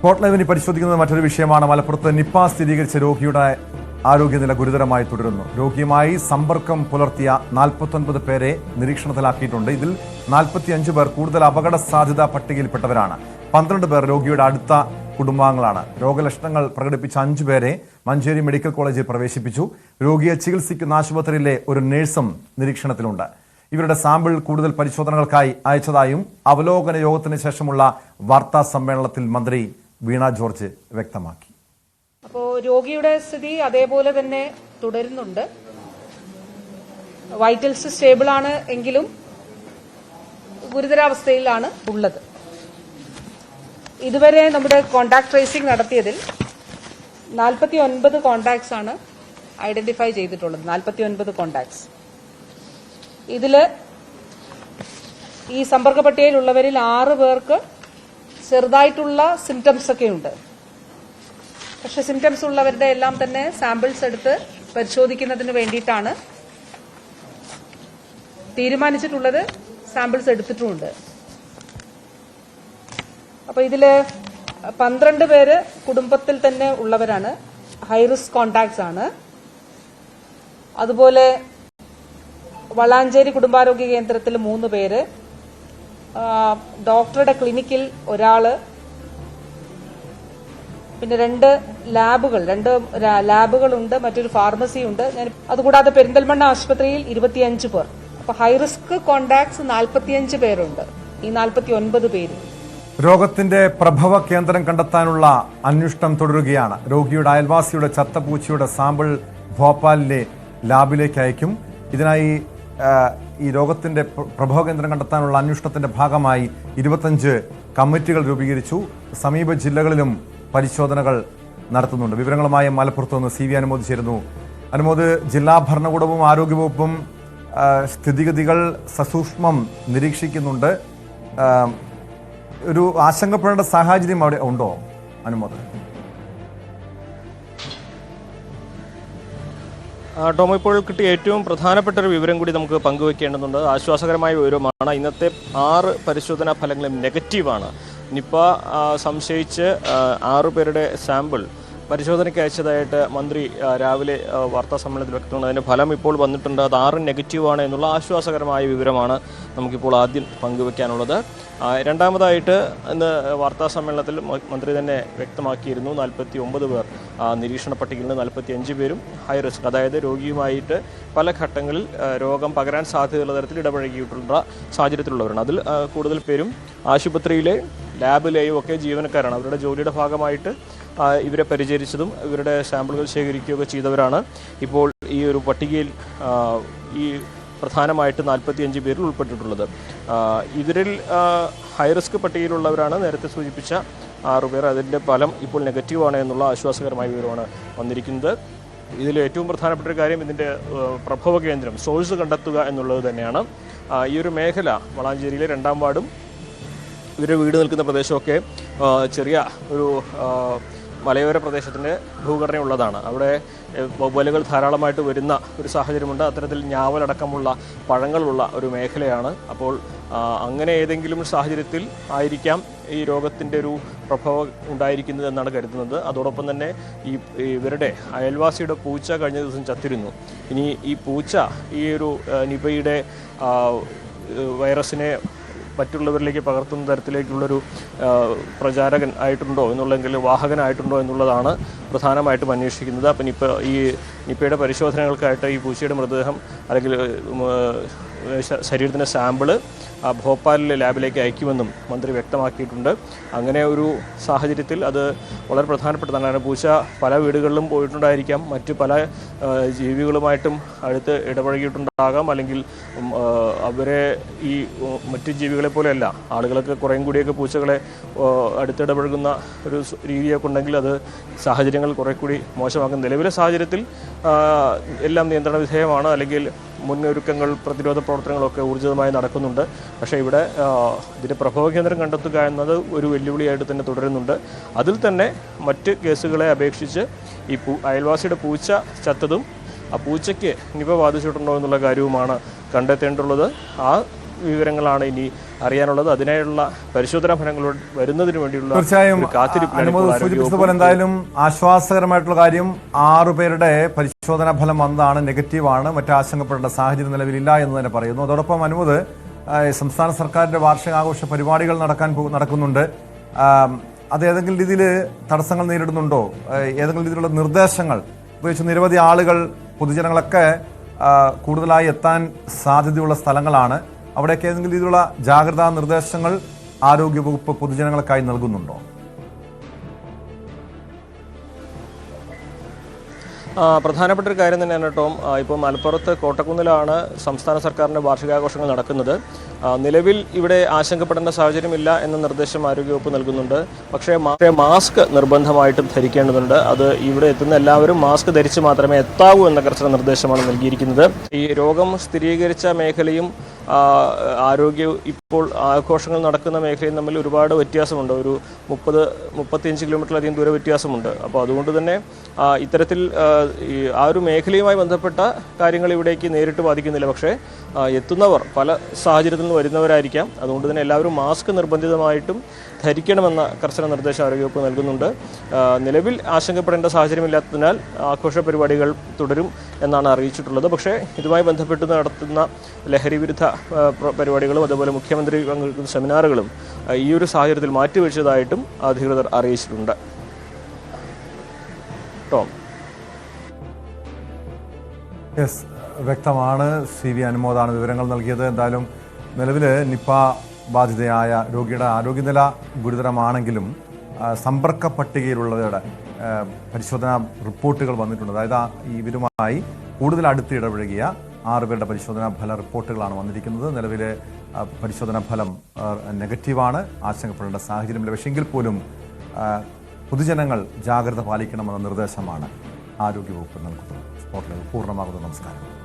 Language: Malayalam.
സ്പോട്ട് ലൈവിനെ പരിശോധിക്കുന്നത് മറ്റൊരു വിഷയമാണ്. മലപ്പുറത്ത് നിപ്പ സ്ഥിരീകരിച്ച രോഗിയുടെ ആരോഗ്യനില ഗുരുതരമായി തുടരുന്നു. രോഗിയുമായി സമ്പർക്കം പുലർത്തിയ നാൽപ്പത്തൊൻപത് പേരെ നിരീക്ഷണത്തിലാക്കിയിട്ടുണ്ട്. ഇതിൽ നാൽപ്പത്തിയഞ്ച് പേർ കൂടുതൽ അപകട സാധ്യതാ പട്ടികയിൽപ്പെട്ടവരാണ്. പന്ത്രണ്ട് പേർ രോഗിയുടെ അടുത്ത കുടുംബാംഗങ്ങളാണ്. രോഗലക്ഷണങ്ങൾ പ്രകടിപ്പിച്ച അഞ്ചു പേരെ മഞ്ചേരി മെഡിക്കൽ കോളേജിൽ പ്രവേശിപ്പിച്ചു. രോഗിയെ ചികിത്സിക്കുന്ന ആശുപത്രിയിലെ ഒരു നഴ്സും നിരീക്ഷണത്തിലുണ്ട്. ഇവരുടെ സാമ്പിൾ കൂടുതൽ പരിശോധനകൾക്കായി അയച്ചതായും അവലോകന യോഗത്തിന് ശേഷമുള്ള വാർത്താ സമ്മേളനത്തിൽ മന്ത്രി വീണ ജോർജ് വ്യക്തമാക്കി. അപ്പോൾ രോഗിയുടെ സ്ഥിതി അതേപോലെ തന്നെ തുടരുന്നുണ്ട്. വൈറ്റൽസ് സ്റ്റേബിൾ ആണ് എങ്കിലും ഗുരുതരാവസ്ഥയിലാണ് ഉള്ളത്. ഇതുവരെ നമ്മുടെ കോണ്ടാക്ട് ട്രേസിംഗ് നടത്തിയതിൽ നാൽപ്പത്തി ഒൻപത് കോണ്ടാക്ട്സ് ആണ് ഐഡന്റിഫൈ ചെയ്തിട്ടുള്ളത്. നാൽപ്പത്തി ഒൻപത് കോണ്ടാക്ട്സ് ഇതിൽ ഈ സമ്പർക്ക പട്ടികയിലുള്ളവരിൽ ആറ് പേർക്ക് ചെറുതായിട്ടുള്ള സിംറ്റംസ് ഒക്കെ ഉണ്ട് പക്ഷെ സിംറ്റംസ് ഉള്ളവരുടെ എല്ലാം തന്നെ സാമ്പിൾസ് എടുത്ത് പരിശോധിക്കുന്നതിന് വേണ്ടിയിട്ടാണ് തീരുമാനിച്ചിട്ടുള്ളത് സാമ്പിൾസ് എടുത്തിട്ടുമുണ്ട്. അപ്പൊ ഇതിൽ പന്ത്രണ്ട് പേര് കുടുംബത്തിൽ തന്നെ ഉള്ളവരാണ്. ഹൈ റിസ്ക് കോണ്ടാക്ട്സ് ആണ്. അതുപോലെ വളാഞ്ചേരി കുടുംബാരോഗ്യ കേന്ദ്രത്തിൽ മൂന്ന് പേര് ഡോക്ടറുടെ ക്ലിനിക്കിൽ ഒരാൾ പിന്നെ രണ്ട് ലാബുകൾ രണ്ട് ലാബുകളുണ്ട് മറ്റൊരു ഫാർമസി ഉണ്ട്. ഞാൻ അതുകൂടാതെ പെരിന്തൽമണ്ണ ആശുപത്രിയിൽ ഇരുപത്തിയഞ്ച് പേർ. അപ്പൊ ഹൈ റിസ്ക് കോണ്ടാക്ട്സ് നാൽപ്പത്തിയഞ്ച് പേരുണ്ട്. ഈ നാൽപ്പത്തി ഒൻപത് പേര്. രോഗത്തിന്റെ പ്രഭവ കേന്ദ്രം കണ്ടെത്താനുള്ള അന്വേഷണം തുടരുകയാണ്. രോഗിയുടെ അയൽവാസിയുടെ ചത്തപൂച്ചയുടെ സാമ്പിൾ ഭോപ്പാലിലെ ലാബിലേക്ക് അയക്കും. ഇതിനായി ഈ രോഗത്തിന്റെ പ്രഭവകേന്ദ്രം പ്രഭവ കേന്ദ്രം കണ്ടെത്താനുള്ള അന്വേഷണത്തിന്റെ ഭാഗമായി ഇരുപത്തഞ്ച് കമ്മിറ്റികൾ രൂപീകരിച്ചു. സമീപ ജില്ലകളിലും പരിശോധനകൾ നടത്തുന്നുണ്ട്. വിവരങ്ങളുമായി മലപ്പുറത്ത് നിന്ന് സി വി അനുമോദ് ചേരുന്നു. അനുമോദ് ജില്ലാ ഭരണകൂടവും ആരോഗ്യവകുപ്പും സ്ഥിതിഗതികൾ സസൂക്ഷ്മം നിരീക്ഷിക്കുന്നുണ്ട്. ഒരു ആശങ്കപ്പെടേണ്ട സാഹചര്യം അവിടെ ഉണ്ടോ അനുമോദ്? ആ, ടോം ഇപ്പോൾ കിട്ടിയ ഏറ്റവും പ്രധാനപ്പെട്ട ഒരു വിവരം കൂടി നമുക്ക് പങ്കുവെക്കേണ്ടതുണ്ട്. ആശ്വാസകരമായ വിവരമാണ് ഇന്നത്തെ ആറ് പരിശോധനാ ഫലങ്ങളും നെഗറ്റീവാണ്. നിപ്പ സംശയിച്ച് ആറ് പേരുടെ സാമ്പിൾ പരിശോധനയ്ക്ക് അയച്ചതായിട്ട് മന്ത്രി രാവിലെ വാർത്താ സമ്മേളനത്തിൽ വ്യക്തമാണ് അതിന്റെ ഫലം ഇപ്പോൾ വന്നിട്ടുണ്ട്. അത് ആറ് നെഗറ്റീവാണ് എന്നുള്ള ആശ്വാസകരമായ വിവരമാണ് നമുക്കിപ്പോൾ ആദ്യം പങ്കുവെക്കാനുള്ളത്. രണ്ടാമതായിട്ട് ഇന്ന് വാർത്താ സമ്മേളനത്തിൽ മന്ത്രി തന്നെ വ്യക്തമാക്കിയിരുന്നു. നാൽപ്പത്തി ഒമ്പത് പേർ നിരീക്ഷണ പട്ടികയിൽ നിന്ന് നാൽപ്പത്തി അഞ്ച് പേരും ഹൈ റിസ്ക് അതായത് രോഗിയുമായിട്ട് പല ഘട്ടങ്ങളിൽ രോഗം പകരാൻ സാധ്യതയുള്ള തരത്തിൽ ഇടപഴകിയിട്ടുള്ള സാഹചര്യത്തിലുള്ളവരാണ്. അതിൽ കൂടുതൽ പേരും ആശുപത്രിയിലെ ലാബിലെയും ഒക്കെ ജീവനക്കാരാണ്. അവരുടെ ജോലിയുടെ ഭാഗമായിട്ട് ഇവരെ പരിചരിച്ചതും ഇവരുടെ സാമ്പിളുകൾ ശേഖരിക്കുകയൊക്കെ ചെയ്തവരാണ്. ഇപ്പോൾ ഈ ഒരു പട്ടികയിൽ ഈ പ്രധാനമായിട്ട് നാൽപ്പത്തിയഞ്ച് പേരിൽ ഉൾപ്പെട്ടിട്ടുള്ളത്. ഇവരിൽ ഹൈറിസ്ക് പട്ടികയിലുള്ളവരാണ് നേരത്തെ സൂചിപ്പിച്ച ആറ് പേർ. അതിന്റെ ഫലം ഇപ്പോൾ നെഗറ്റീവാണ് എന്നുള്ള ആശ്വാസകരമായ വിവരമാണ് വന്നിരിക്കുന്നത്. ഇതിൽ ഏറ്റവും പ്രധാനപ്പെട്ട ഒരു കാര്യം ഇതിന്റെ പ്രഭവ കേന്ദ്രം സോഴ്സ് കണ്ടെത്തുക എന്നുള്ളത് തന്നെയാണ്. ഈ ഒരു മേഖല വളാഞ്ചേരിയിലെ രണ്ടാം വാർഡും ഇവരുടെ വീട് നിൽക്കുന്ന പ്രദേശമൊക്കെ ചെറിയ ഒരു മലയോര പ്രദേശത്തിന്റെ ഭൂഘടനയുള്ളതാണ്. അവിടെ എ, ധാരാളമായിട്ട് വരുന്ന ഒരു സാഹചര്യമുണ്ട്. അത്തരത്തിൽ ഞാവലടക്കമുള്ള പഴങ്ങളുള്ള ഒരു മേഖലയാണ്. അപ്പോൾ അങ്ങനെ ഏതെങ്കിലും സാഹചര്യത്തിൽ ആയിരിക്കാം ഈ രോഗത്തിന്റെ ഒരു പ്രഭാവം ഉണ്ടായിരിക്കുന്നത് എന്നാണ് കരുതുന്നത്. അതോടൊപ്പം തന്നെ ഈ ഇവരുടെ അയൽവാസിയുടെ പൂച്ച കഴിഞ്ഞ ദിവസം ചത്തിരുന്നു. ഇനി ഈ പൂച്ച ഈ ഒരു നിപയുടെ വൈറസിനെ മറ്റുള്ളവരിലേക്ക് പകർത്തുന്ന തരത്തിലേക്കുള്ളൊരു പ്രചാരകൻ ആയിട്ടുണ്ടോ എന്നുള്ളെങ്കിൽ വാഹകനായിട്ടുണ്ടോ എന്നുള്ളതാണ് പ്രധാനമായിട്ടും അന്വേഷിക്കുന്നത്. അപ്പം നിപ്പ ഈ നിപ്പയുടെ പരിശോധനകൾക്കായിട്ട് ഈ പൂച്ചയുടെ മൃതദേഹം അല്ലെങ്കിൽ ശരീരത്തിന്റെ സാമ്പിൾ ഭോപ്പാലിലെ ലാബിലേക്ക് അയക്കുമെന്നും മന്ത്രി വ്യക്തമാക്കിയിട്ടുണ്ട്. അങ്ങനെ ഒരു സാഹചര്യത്തിൽ അത് വളരെ പ്രധാനപ്പെട്ടതാണ്. പൂച്ച പല വീടുകളിലും പോയിട്ടുണ്ടായിരിക്കാം. മറ്റ് പല ജീവികളുമായിട്ടും അടുത്ത് ഇടപഴകിയിട്ടുണ്ടാകാം. അല്ലെങ്കിൽ അവരെ ഈ മറ്റു ജീവികളെ പോലെയല്ല ആളുകളൊക്കെ കുറേയും കൂടിയൊക്കെ പൂച്ചകളെ അടുത്ത് അടുത്തിടപഴകുന്ന ഒരു രീതിയൊക്കെ ഉണ്ടെങ്കിൽ അത് സാഹചര്യങ്ങൾ കുറേ കൂടി മോശമാക്കും. നിലവിലെ സാഹചര്യത്തിൽ എല്ലാം നിയന്ത്രണ വിധേയമാണ് അല്ലെങ്കിൽ മുന്നൊരുക്കങ്ങൾ പ്രതിരോധ പ്രവർത്തനങ്ങളൊക്കെ ഊർജിതമായി നടക്കുന്നുണ്ട്. പക്ഷേ ഇവിടെ ഇതിന്റെ പ്രഭവ കേന്ദ്രം കണ്ടെത്തുക എന്നത് ഒരു വെല്ലുവിളിയായിട്ട് തന്നെ തുടരുന്നുണ്ട്. അതിൽ തന്നെ മറ്റ് കേസുകളെ അപേക്ഷിച്ച് ഈ അയൽവാസിയുടെ പൂച്ച ചത്തതും ആ പൂച്ചയ്ക്ക് നിപ ബാധിച്ചിട്ടുണ്ടോ എന്നുള്ള കാര്യവുമാണ് കണ്ടെത്തേണ്ടുള്ളത്. ആ വിവരങ്ങളാണ് ഇനി അറിയാനുള്ളത്. അതിനായുള്ള പരിശോധനാ ഫലങ്ങൾ വരുന്നതിന് വേണ്ടിയുള്ള തീർച്ചയായും സൂചിപ്പിച്ചതുപോലെ എന്തായാലും ആശ്വാസകരമായിട്ടുള്ള കാര്യം ആറു പേരുടെ പരിശോധനാ ഫലം വന്നതാണ് നെഗറ്റീവാണ്. മറ്റു ആശങ്കപ്പെടേണ്ട സാഹചര്യം നിലവിലില്ല എന്ന് തന്നെ പറയുന്നു. അതോടൊപ്പം അനുമത് സംസ്ഥാന സർക്കാരിന്റെ വാർഷികാഘോഷ പരിപാടികൾ നടക്കാൻ നടക്കുന്നുണ്ട്. അത് ഏതെങ്കിലും രീതിയിൽ തടസ്സങ്ങൾ നേരിടുന്നുണ്ടോ? ഏതെങ്കിലും രീതിയിലുള്ള നിർദ്ദേശങ്ങൾ ഉപയോഗിച്ച് നിരവധി ആളുകൾ പൊതുജനങ്ങളൊക്കെ കൂടുതലായി എത്താൻ സാധ്യതയുള്ള സ്ഥലങ്ങളാണ്. അവിടെയൊക്കെ ഏതെങ്കിലും രീതിയിലുള്ള ജാഗ്രതാ നിർദ്ദേശങ്ങൾ ആരോഗ്യവകുപ്പ് പൊതുജനങ്ങൾക്കായി നൽകുന്നുണ്ടോ? പ്രധാനപ്പെട്ട ഒരു കാര്യം തന്നെയാണ് ടോം ഇപ്പോൾ മലപ്പുറത്ത് കോട്ടക്കുന്നിലാണ് സംസ്ഥാന സർക്കാരിന്റെ വാർഷികാഘോഷങ്ങൾ നടക്കുന്നത്. നിലവിൽ ഇവിടെ ആശങ്കപ്പെടേണ്ട സാഹചര്യമില്ല എന്ന നിർദ്ദേശം ആരോഗ്യവകുപ്പ് നൽകുന്നുണ്ട്. പക്ഷേ മാസ്ക് നിർബന്ധമായിട്ടും ധരിക്കേണ്ടതുണ്ട്. അത് ഇവിടെ എത്തുന്ന എല്ലാവരും മാസ്ക് ധരിച്ച് മാത്രമേ എത്താവൂ എന്ന കർശന നിർദ്ദേശമാണ് നൽകിയിരിക്കുന്നത്. ഈ രോഗം സ്ഥിരീകരിച്ച മേഖലയും ആരോഗ്യ ഇപ്പോൾ ആഘോഷങ്ങൾ നടക്കുന്ന മേഖലയും തമ്മിൽ ഒരുപാട് വ്യത്യാസമുണ്ട്. ഒരു മുപ്പത് മുപ്പത്തിയഞ്ച് കിലോമീറ്ററിലധികം ദൂര വ്യത്യാസമുണ്ട്. അപ്പോൾ അതുകൊണ്ട് തന്നെ ഇത്തരത്തിൽ ആ, ഒരു മേഖലയുമായി ബന്ധപ്പെട്ട കാര്യങ്ങൾ ഇവിടേക്ക് നേരിട്ട് ബാധിക്കുന്നില്ല. പക്ഷേ എത്തുന്നവർ പല സാഹചര്യത്തിൽ നിന്ന് വരുന്നവരായിരിക്കാം. അതുകൊണ്ട് തന്നെ എല്ലാവരും മാസ്ക് നിർബന്ധിതമായിട്ടും ധരിക്കണമെന്ന കർശന നിർദ്ദേശം ആരോഗ്യവകുപ്പ് നൽകുന്നുണ്ട്. നിലവിൽ ആശങ്കപ്പെടേണ്ട സാഹചര്യമില്ലാത്തതിനാൽ ആഘോഷ പരിപാടികൾ തുടരും എന്നാണ് അറിയിച്ചിട്ടുള്ളത്. പക്ഷേ ഇതുമായി ബന്ധപ്പെട്ട് നടത്തുന്ന ലഹരി വിരുദ്ധ പരിപാടികളും അതുപോലെ മുഖ്യമന്ത്രി പങ്കെടുക്കുന്ന സെമിനാറുകളും ഈ ഒരു സാഹചര്യത്തിൽ മാറ്റിവെച്ചതായിട്ടും അധികൃതർ അറിയിച്ചിട്ടുണ്ട്. ടോം. യെസ് വ്യക്തമാണ്. സി വി അനുമോദാണ് വിവരങ്ങൾ നൽകിയത്. എന്തായാലും നിലവിൽ നിപ്പ ബാധിതയായ രോഗിയുടെ ആരോഗ്യനില ഗുരുതരമാണെങ്കിലും സമ്പർക്ക പട്ടികയിലുള്ളവരുടെ പരിശോധനാ റിപ്പോർട്ടുകൾ വന്നിട്ടുണ്ട്. അതായത് ഇവരുമായി കൂടുതൽ അടുത്ത് ഇടപഴകിയ ആറ് പേരുടെ പരിശോധനാ ഫല റിപ്പോർട്ടുകളാണ് വന്നിരിക്കുന്നത്. നിലവിലെ പരിശോധനാ ഫലം നെഗറ്റീവാണ്. ആശങ്കപ്പെടേണ്ട സാഹചര്യമില്ല പക്ഷേ എങ്കിൽ പോലും പൊതുജനങ്ങൾ ജാഗ്രത പാലിക്കണമെന്ന നിർദ്ദേശമാണ് ആരോഗ്യവകുപ്പ് നൽകുന്നത് സ്പോട്ടിലേക്ക് പൂർണമാകുന്നു. നമസ്കാരം.